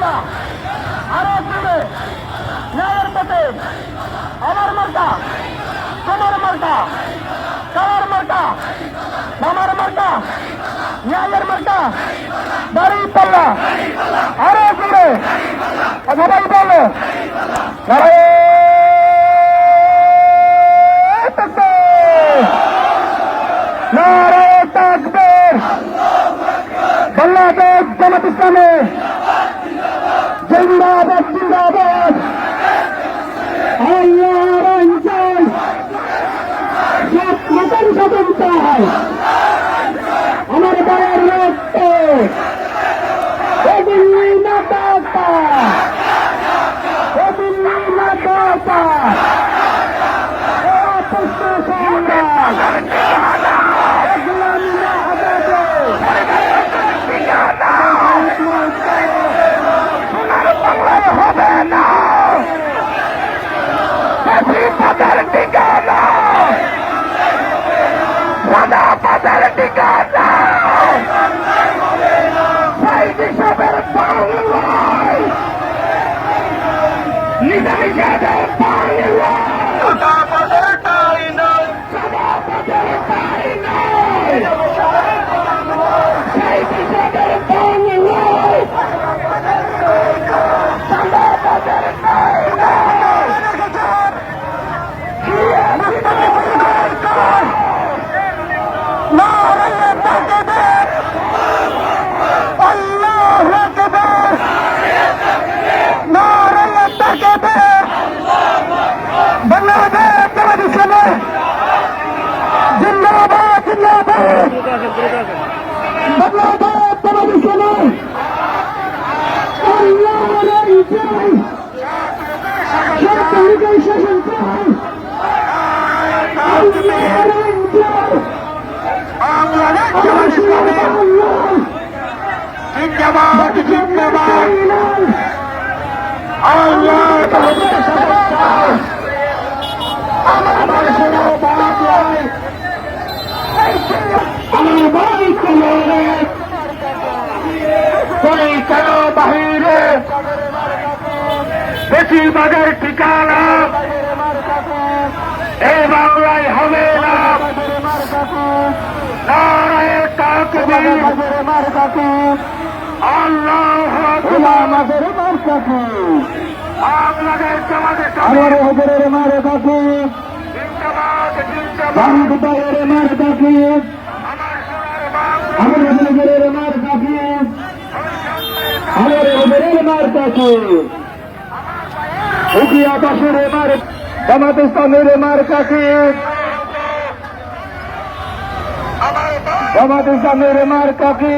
মার্কা আরও জুড়ে ন্যায়ের পথে আমার মার্কা তোমার মার্কা কার মার্কা আমার মার্কা ন্যায়ের মার্কা দাঁড়িয়ে পাল্লা আরও জুড়ে সবাই বলো নারায়ণ! নারায়ণ তাকবীর! বাংলাদেশ জামাত ইসলামে। জিন্দাবাদ জিন্দাবাদ। হিসাবের বাংলায় নিজামী সাহেবের বাংলায় জিন্দাবাদ বাংলাদেশ কেন বাহিরে? বেশিরভাগের ঠিকানা এই বাংলায় হবে না। আমার হজরের মার কাকু আমার হজরের মার কাকু আমার হজরের মার কাকু উকি আকাশের মার জামাত ইসলামের মার কাকু জামাত ইসলামের মার কাকু